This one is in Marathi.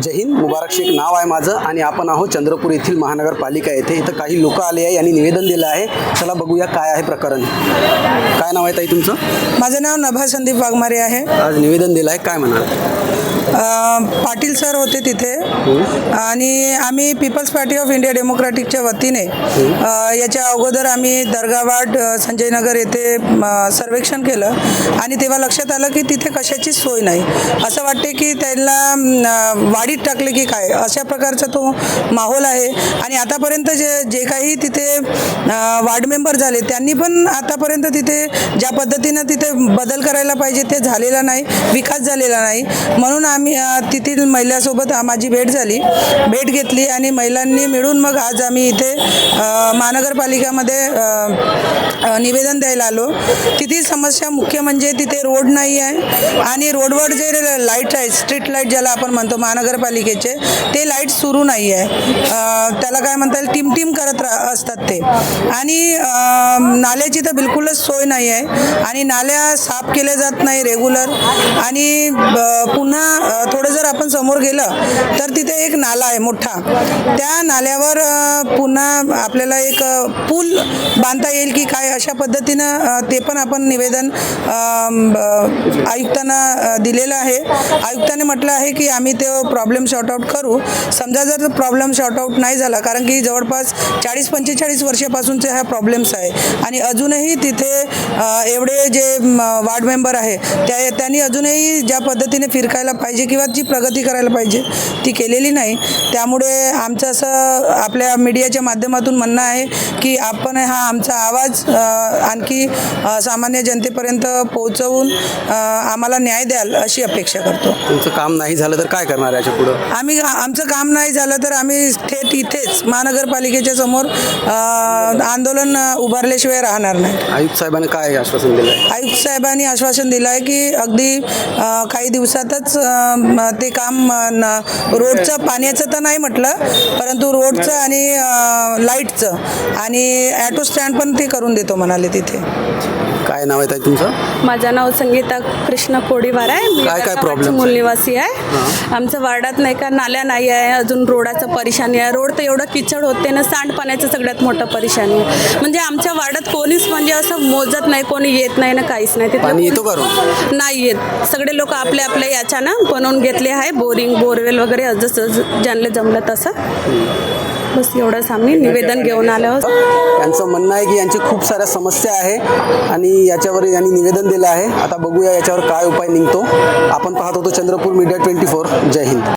जय हिंद मुबारक शेख नाव आहे माझं आणि आपण आहोत चंद्रपूर येथील महानगरपालिका. येथे इथं काही लोक आले आहे यांनी निवेदन दिलं आहे. चला बघूया काय आहे प्रकरण. काय नाव आहे ताई तुमचं? माझं नाव नभा संदीप वाघमारे आहे. आज निवेदन दिलं आहे. काय म्हणाल? पाटील सर होते तिथे. आणि आम्ही पीपल्स पार्टी ऑफ इंडिया डेमोक्रॅटिकच्या वतीने याच्या अगोदर आम्ही दर्गावाड संजयनगर येथे सर्वेक्षण केलं. आणि तेव्हा लक्षात आलं की तिथे कशाचीच सोय नाही. असं वाटते की त्यांना वाढीत वाडीत टाकले की काय? अशा प्रकारचा तो माहोल आहे. आणि आतापर्यंत जे जे काही तिथे वार्ड मेंबर झाले त्यांनी पण आतापर्यंत तिथे ज्या पद्धतीनं तिथे बदल करायला पाहिजे ते झालेला नाही विकास झालेला नाही. म्हणून आम्ही तेथील महिलासोबत माझी भेट झाली. भेट घेतली आणि महिलांनी मिळून मग आज आम्ही इथे महानगरपालिकेमध्ये महानगरपालिकामध्ये निवेदन द्यायला आलो. तिथी समस्या मुख्य म्हणजे तिथे रोड नाही आहे आणि रोडवर जे लाइट आहे स्ट्रीट लाइट ज्याला आपण म्हणतो महानगरपालिकेचे ते लाइट सुरू नाही आहे. त्याला काय म्हणता येईल टिमटिम करत रा असतात ते. आणि नाल्याची तर बिलकुलच सोय नाही आहे. आणि नाल्या साफ केल्या जात नाही रेग्युलर. आणि पुन्हा थोडं जर आपण समोर गेलं तर तिथे एक नाला आहे मोठा. त्या नाल्यावर पुन्हा आपल्याला एक पूल बांधता येईल की काय अशा पद्धतीनं ते पण आपण निवेदन आयुक्तांना दिलेलं आहे. आयुक्ताने म्हटलं आहे की आम्ही ते प्रॉब्लेम सॉर्ट आऊट करू. समजा जर प्रॉब्लेम सॉर्ट आऊट नाही झाला कारण की जवळपास चाळीस पंचेचाळीस वर्षापासूनचे ह्या प्रॉब्लेम्स आहे. आणि अजूनही तिथे एवढे जे वार्ड मेंबर आहे त्या त्यांनी अजूनही ज्या पद्धतीने फिरकायला पाहिजे किंवा जी प्रगती करायला पाहिजे ती केलेली नाही. त्यामुळे आमचं असं आपल्या मीडियाच्या माध्यमातून म्हणणं आहे की आपण हा आमचा आवाज आणखी सामान्य जनतेपर्यंत पोहोचवून आम्हाला न्याय द्याल अशी अपेक्षा करतो. तुमचं काम नाही झालं तर काय करणार याच्या पुढं? आम्ही आमचं काम नाही झालं तर आम्ही थेट इथेच महानगरपालिकेच्या समोर आंदोलन उभारल्याशिवाय राहणार नाही. आयुक्त साहेबांनी काय आश्वासन दिलं आयुक्त साहेबांनी आश्वासन दिलं आहे की अगदी काही दिवसातच ते काम न- रोडचं पाण्याचं तर नाही म्हटलं परंतु रोडचं आणि लाईटचं आणि ॲटो स्टँड पण ते करून देतो म्हणाले तिथे. काय नाव आहे तुमचं? माझं नाव संगीता कृष्ण कोडीवार आहे. मी काय- काय दर्गावाडची problems आहे? मूल निवासी आहे. आमचं वार्डात नाही का नाल्या नाही आहे अजून रोडाचं परेशानी आहे. रोड तर एवढं किचड होते ना सांडपाण्याचं सगळ्यात मोठं परेशानी आहे. म्हणजे आमच्या वार्डात कोणीच म्हणजे असं मोजत नाही कोणी येत नाही ना काहीच नाही. तिथे पाणी येतो का नाही येत. सगळे लोक आपल्या आपल्या याच्यानं बनवून घेतले आहे. बोरिंग बोरवेल वगैरे जसं ज- ज्यांना जमलं तसं. बस एवढंच आम्ही निवेदन घेऊन आलो यांचं म्हणणं आहे की यांची खूप साऱ्या समस्या आहे आणि याच्यावर यांनी निवेदन दिलं आहे. आता बघूया याच्यावर काय उपाय निघतो. आपण पाहत होतो चंद्रपूर मीडिया ट्वेंटी फोर. जय हिंद.